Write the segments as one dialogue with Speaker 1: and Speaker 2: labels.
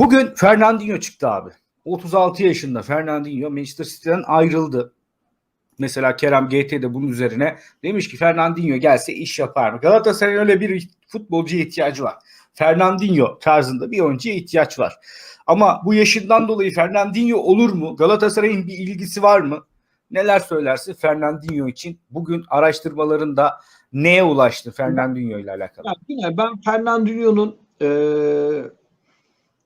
Speaker 1: Bugün Fernandinho çıktı abi. 36 yaşında Fernandinho Manchester City'den ayrıldı. Mesela Kerem GT bunun üzerine demiş ki Fernandinho gelse iş yapar mı? Galatasaray'ın öyle bir futbolcuya ihtiyacı var. Fernandinho tarzında bir oyuncuya ihtiyaç var. Ama bu yaşından dolayı Fernandinho olur mu? Galatasaray'ın bir ilgisi var mı? Neler söylersin Fernandinho için? Bugün araştırmalarında neye ulaştı Fernandinho ile alakalı?
Speaker 2: Ya yine ben Fernandinho'nun eee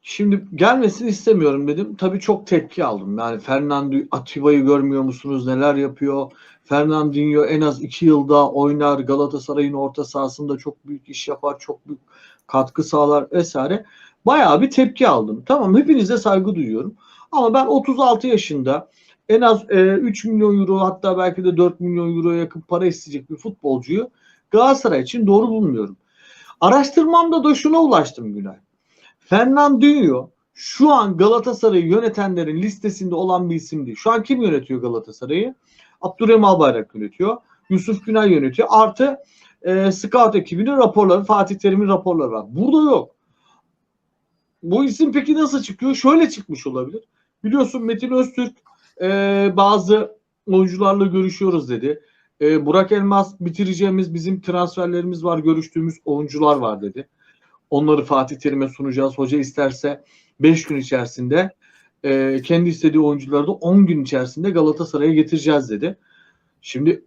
Speaker 2: şimdi gelmesini istemiyorum dedim. Tabii çok tepki aldım. Yani Fernando Atiba'yı görmüyor musunuz? Neler yapıyor? Fernandinho en az iki yılda oynar. Galatasaray'ın orta sahasında çok büyük iş yapar. Çok büyük katkı sağlar vesaire. Bayağı bir tepki aldım. Tamam hepinize saygı duyuyorum. Ama ben 36 yaşında en az e, 3 milyon euro hatta belki de 4 milyon euroya yakın para isteyecek bir futbolcuyu Galatasaray için doğru bulmuyorum. Araştırmamda da şuna ulaştım Günay. Fernandinho şu an Galatasaray'ı yönetenlerin listesinde olan bir isim değil. Şu an kim yönetiyor Galatasaray'ı? Abdurrahim Albayrak yönetiyor. Yusuf Günay yönetiyor. Artı e, scout ekibinin raporları, Fatih Terim'in raporları var. Burada yok. Bu isim peki nasıl çıkıyor? Şöyle çıkmış olabilir. Biliyorsun Metin Öztürk e, bazı oyuncularla görüşüyoruz dedi. E, Burak Elmas bitireceğimiz bizim transferlerimiz var, görüştüğümüz oyuncular var dedi. Onları Fatih Terim'e sunacağız. Hoca isterse 5 gün içerisinde e, kendi istediği oyuncuları da 10 gün içerisinde Galatasaray'a getireceğiz dedi. Şimdi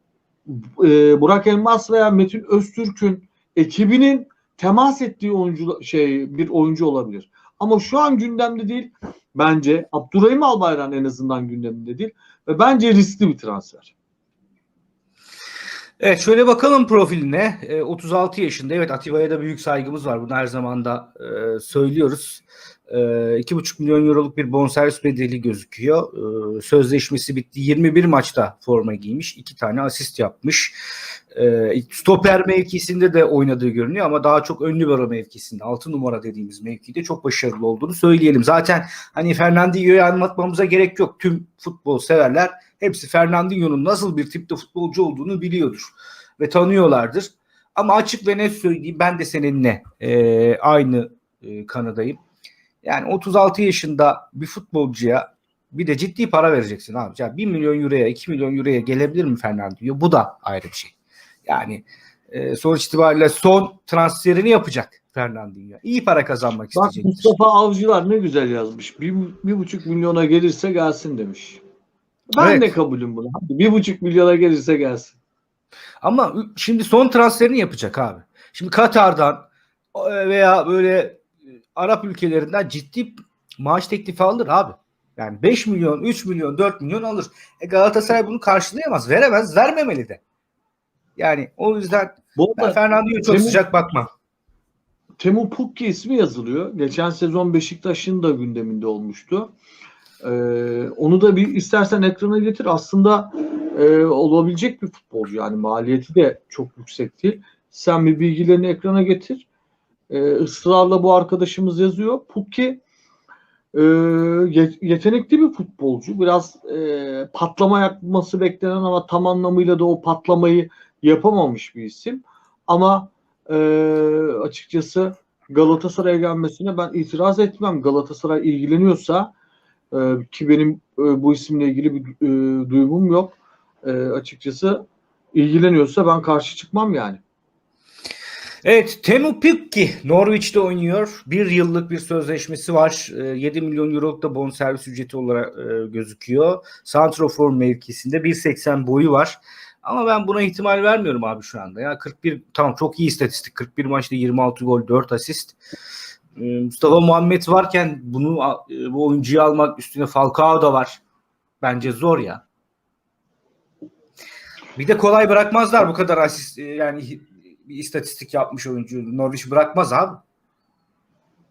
Speaker 2: e, Burak Elmas veya Metin Öztürk'ün ekibinin temas ettiği oyuncu şey bir oyuncu olabilir. Ama şu an gündemde değil. Bence Abdurrahim Albayrak'ın en azından gündeminde değil ve bence riskli bir transfer.
Speaker 1: Evet şöyle bakalım profiline. E, 36 yaşında. Evet Atiba'ya da büyük saygımız var. Bunu her zaman da e, söylüyoruz. E, 2,5 milyon euroluk bir bonservis bedeli gözüküyor. E, sözleşmesi bitti. 21 maçta forma giymiş. 2 tane asist yapmış. E, stoper mevkisinde de oynadığı görünüyor ama daha çok ön libero mevkisinde 6 numara dediğimiz mevkide çok başarılı olduğunu söyleyelim. Zaten hani Fernandinho'yu anlatmamıza gerek yok. Tüm futbol severler hepsi Fernandinho'nun nasıl bir tipte futbolcu olduğunu biliyordur ve tanıyorlardır. Ama açık ve net söyleyeyim ben de seninle e, aynı e, kanadayım. Yani 36 yaşında bir futbolcuya bir de ciddi para vereceksin abi. Yani 1 milyon euroya 2 milyon euroya gelebilir mi Fernandinho? Bu da ayrı bir şey. Yani e, sonuç itibariyle son transferini yapacak Fernandinho. İyi para kazanmak
Speaker 2: Bak
Speaker 1: isteyecektir.
Speaker 2: Mustafa Avcılar ne güzel yazmış. Bir, bir buçuk milyona gelirse gelsin demiş. Ben
Speaker 1: Evet.
Speaker 2: de kabulüm bunu. Bir buçuk milyona gelirse gelsin.
Speaker 1: Ama şimdi son transferini yapacak abi. Şimdi Katar'dan e, veya böyle Arap ülkelerinden ciddi maaş teklifi alır abi. Yani 5 milyon, 3 milyon, 4 milyon alır. E Galatasaray bunu karşılayamaz. Veremez, vermemeli de. Yani o yüzden
Speaker 2: Bu
Speaker 1: ben Fernando'ya çok
Speaker 2: Temmuz-
Speaker 1: sıcak bakmam.
Speaker 2: Temu Pukki ismi yazılıyor. Geçen sezon Beşiktaş'ın da gündeminde olmuştu. Ee, onu da bir istersen ekrana getir. Aslında e, olabilecek bir futbolcu. Yani maliyeti de çok yüksek değil. Sen bir bilgilerini ekrana getir. Ee, ısrarla bu arkadaşımız yazıyor. Pukki e, ye- yetenekli bir futbolcu. Biraz e, patlama yapması beklenen ama tam anlamıyla da o patlamayı yapamamış bir isim. Ama e, açıkçası Galatasaray'a gelmesine ben itiraz etmem. Galatasaray ilgileniyorsa e, ki benim e, bu isimle ilgili bir e, duyumum yok. E, açıkçası ilgileniyorsa ben karşı çıkmam yani.
Speaker 1: Evet Temu Pukki Norwich'te oynuyor. Bir yıllık bir sözleşmesi var. E, 7 milyon euroluk da bonservis ücreti olarak e, gözüküyor. Santrofor mevkisinde 1.80 boyu var. Ama ben buna ihtimal vermiyorum abi şu anda. Ya 41 tamam çok iyi istatistik. 41 maçta 26 gol 4 asist. E, Mustafa Muhammed varken bunu e, bu oyuncuyu almak üstüne Falcao da var. Bence zor ya. Bir de kolay bırakmazlar bu kadar asist e, yani bir istatistik yapmış oyuncu. Norwich bırakmaz abi.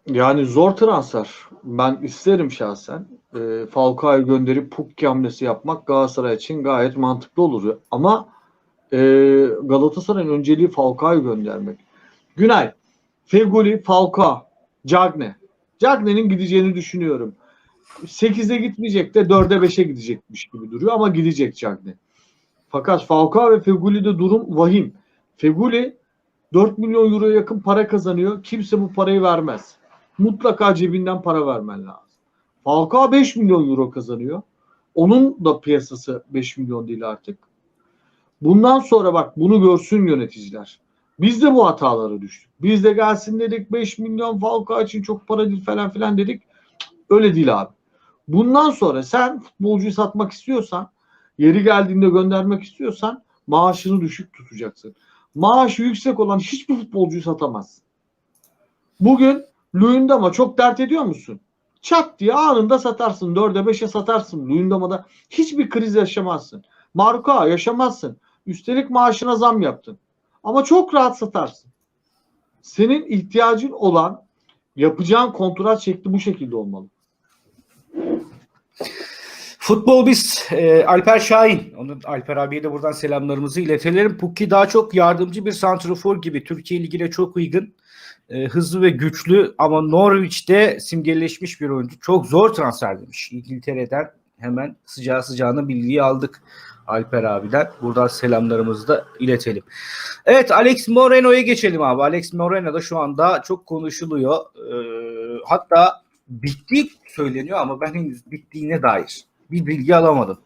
Speaker 2: Yani zor transfer. Ben isterim şahsen. E, Falcao'yu gönderip Pukki hamlesi yapmak Galatasaray için gayet mantıklı olur. Ama e, Galatasaray'ın önceliği Falcao'yu göndermek. Günay, Fegoli, Falcao, Cagne. Cagne'nin gideceğini düşünüyorum. 8'e gitmeyecek de 4'e 5'e gidecekmiş gibi duruyor ama gidecek Cagne. Fakat Falcao ve Fegoli'de durum vahim. Fegoli 4 milyon euroya yakın para kazanıyor. Kimse bu parayı vermez. mutlaka cebinden para vermen lazım. Falcao 5 milyon euro kazanıyor. Onun da piyasası 5 milyon değil artık. Bundan sonra bak bunu görsün yöneticiler. Biz de bu hatalara düştük. Biz de gelsin dedik 5 milyon Falcao için çok para değil falan filan dedik. Öyle değil abi. Bundan sonra sen futbolcuyu satmak istiyorsan, yeri geldiğinde göndermek istiyorsan maaşını düşük tutacaksın. Maaşı yüksek olan hiçbir futbolcuyu satamazsın. Bugün Luyendam'a çok dert ediyor musun? Çat diye anında satarsın. 4'e 5'e satarsın. Luyendam'da hiçbir kriz yaşamazsın. Marka yaşamazsın. Üstelik maaşına zam yaptın. Ama çok rahat satarsın. Senin ihtiyacın olan yapacağın kontrat şekli bu şekilde olmalı.
Speaker 1: Futbol biz e, Alper Şahin. Onun Alper abiye de buradan selamlarımızı iletelim. Pukki daha çok yardımcı bir santrafor gibi. Türkiye Ligi'ne çok uygun. e, hızlı ve güçlü ama Norwich'te simgeleşmiş bir oyuncu. Çok zor transfer demiş. İngiltere'den hemen sıcağı sıcağına bilgiyi aldık Alper abiden. Buradan selamlarımızı da iletelim. Evet Alex Moreno'ya geçelim abi. Alex Moreno da şu anda çok konuşuluyor. Ee, hatta bittiği söyleniyor ama ben henüz bittiğine dair bir bilgi alamadım.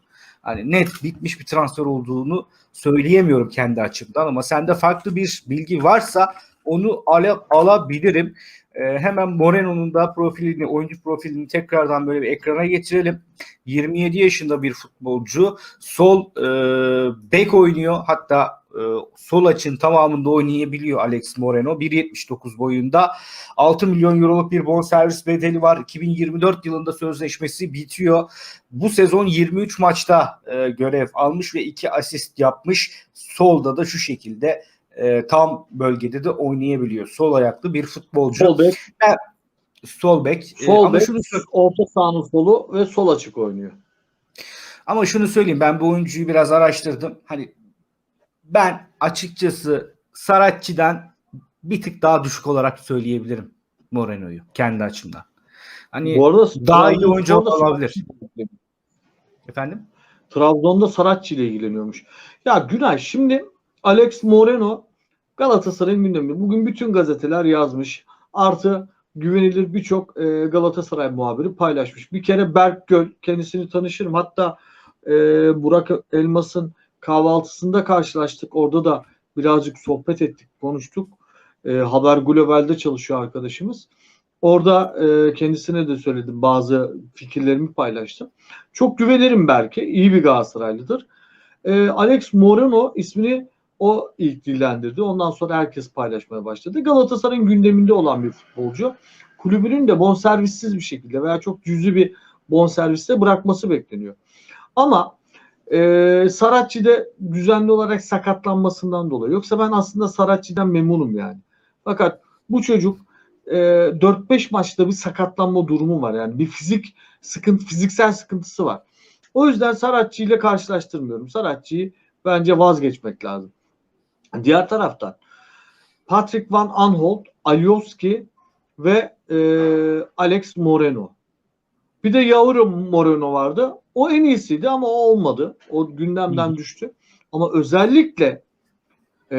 Speaker 1: Hani net bitmiş bir transfer olduğunu söyleyemiyorum kendi açımdan ama sende farklı bir bilgi varsa onu ala- alabilirim. Ee, hemen Moreno'nun da profilini, oyuncu profilini tekrardan böyle bir ekrana getirelim. 27 yaşında bir futbolcu. Sol e, bek oynuyor. Hatta e, sol açın tamamında oynayabiliyor Alex Moreno. 1.79 boyunda. 6 milyon euroluk bir bonservis bedeli var. 2024 yılında sözleşmesi bitiyor. Bu sezon 23 maçta e, görev almış ve 2 asist yapmış. Solda da şu şekilde e, tam bölgede de oynayabiliyor. Sol ayaklı bir futbolcu.
Speaker 2: Sol bek,
Speaker 1: Sol bek. E,
Speaker 2: sol
Speaker 1: ama
Speaker 2: bek,
Speaker 1: şunu
Speaker 2: orta sahanın solu ve sol açık oynuyor.
Speaker 1: Ama şunu söyleyeyim ben bu oyuncuyu biraz araştırdım. Hani ben açıkçası Saratçı'dan bir tık daha düşük olarak söyleyebilirim Moreno'yu kendi açımdan. Hani
Speaker 2: Bu arada
Speaker 1: daha iyi oyuncu olabilir. efendim
Speaker 2: Trabzon'da Saratçı ile ilgileniyormuş. Ya Günay şimdi Alex Moreno Galatasaray'ın gündeminde. Bugün bütün gazeteler yazmış. Artı güvenilir birçok e, Galatasaray muhabiri paylaşmış. Bir kere Berk Göl kendisini tanışırım. Hatta e, Burak Elmas'ın kahvaltısında karşılaştık. Orada da birazcık sohbet ettik, konuştuk. E, Haber Global'de çalışıyor arkadaşımız. Orada e, kendisine de söyledim. Bazı fikirlerimi paylaştım. Çok güvenirim Berk'e. İyi bir Galatasaraylıdır. E, Alex Moreno ismini o ilk dillendirdi. Ondan sonra herkes paylaşmaya başladı. Galatasaray'ın gündeminde olan bir futbolcu. Kulübünün de bonservissiz bir şekilde veya çok cüzi bir bonserviste bırakması bekleniyor. Ama e, Saratçı'da düzenli olarak sakatlanmasından dolayı. Yoksa ben aslında Saratçı'dan memnunum yani. Fakat bu çocuk e, 4-5 maçta bir sakatlanma durumu var. Yani bir fizik sıkıntı, fiziksel sıkıntısı var. O yüzden Saratçı ile karşılaştırmıyorum. Saratçı'yı bence vazgeçmek lazım. Diğer taraftan Patrick Van Aanholt, Alioski ve e, Alex Moreno. Bir de Yavru Moreno vardı. O en iyisiydi ama o olmadı. O gündemden
Speaker 1: Hı
Speaker 2: düştü. Ama özellikle e,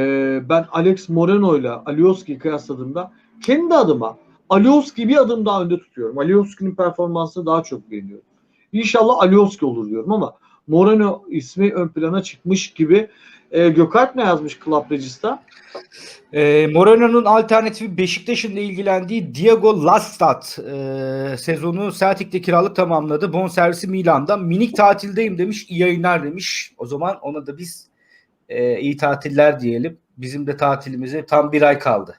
Speaker 2: ben Alex Moreno ile Alioski'yi kıyasladığımda kendi adıma Alioski bir adım daha önde tutuyorum. Alioski'nin performansını daha çok beğeniyorum. İnşallah Alioski olur diyorum ama Moreno ismi ön plana çıkmış gibi. E, Gökalp ne yazmış Club Regis'ta?
Speaker 1: E, Moreno'nun alternatifi Beşiktaş'ın da ilgilendiği Diego Lastat e, sezonu Celtic'te kiralık tamamladı. Bonservisi Milan'da. Minik tatildeyim demiş. İyi yayınlar demiş. O zaman ona da biz e, iyi tatiller diyelim. Bizim de tatilimize tam bir ay kaldı.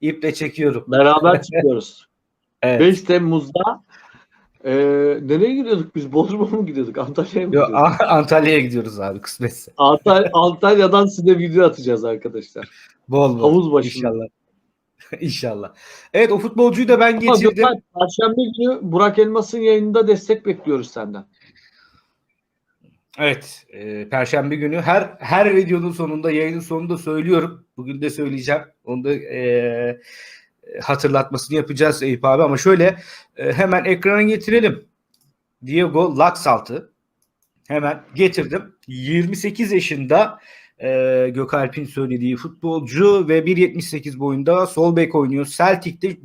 Speaker 1: İple çekiyorum.
Speaker 2: Beraber çıkıyoruz.
Speaker 1: Evet.
Speaker 2: 5 Temmuz'da e, nereye gidiyorduk biz? Bodrum'a mı gidiyorduk? Antalya'ya mı
Speaker 1: Yo,
Speaker 2: gidiyorduk?
Speaker 1: Antalya'ya gidiyoruz abi kısmetse.
Speaker 2: Antal- Antalya'dan size video atacağız arkadaşlar.
Speaker 1: Bol bol.
Speaker 2: Havuz başında.
Speaker 1: İnşallah. İnşallah. Evet o futbolcuyu da ben
Speaker 2: Ama
Speaker 1: getirdim.
Speaker 2: Gökhan, Perşembe günü Burak Elmas'ın yayınında destek bekliyoruz senden.
Speaker 1: Evet, e, Perşembe günü her her videonun sonunda, yayının sonunda söylüyorum. Bugün de söyleyeceğim. Onu da e, hatırlatmasını yapacağız Eyüp abi. Ama şöyle e, hemen ekrana getirelim. Diego Laxalt'ı hemen getirdim. 28 yaşında e, Gökalp'in söylediği futbolcu ve 1.78 boyunda sol bek oynuyor. Celtic'te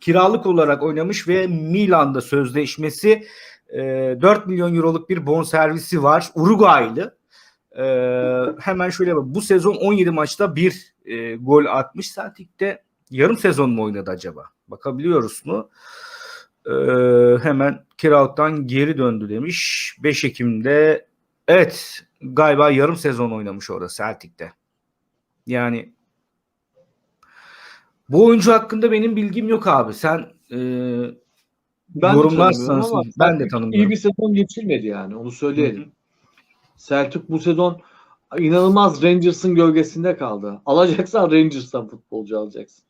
Speaker 1: kiralık olarak oynamış ve Milan'da sözleşmesi e, 4 milyon euroluk bir bonservisi var. Uruguaylı. E, hemen şöyle bak. Bu sezon 17 maçta bir e, gol atmış. Celtic'te yarım sezon mu oynadı acaba? Bakabiliyoruz mu? E, hemen kiralıktan geri döndü demiş. 5 Ekim'de evet galiba yarım sezon oynamış orada Celtic'te. Yani bu oyuncu hakkında benim bilgim yok abi. Sen e,
Speaker 2: Ben de tanımıyorum ama
Speaker 1: ben de tanımıyorum.
Speaker 2: İyi bir sezon geçirmedi yani onu söyleyelim.
Speaker 1: Hı hı.
Speaker 2: Celtic bu sezon inanılmaz Rangers'ın gölgesinde kaldı. Alacaksan Rangers'tan futbolcu alacaksın.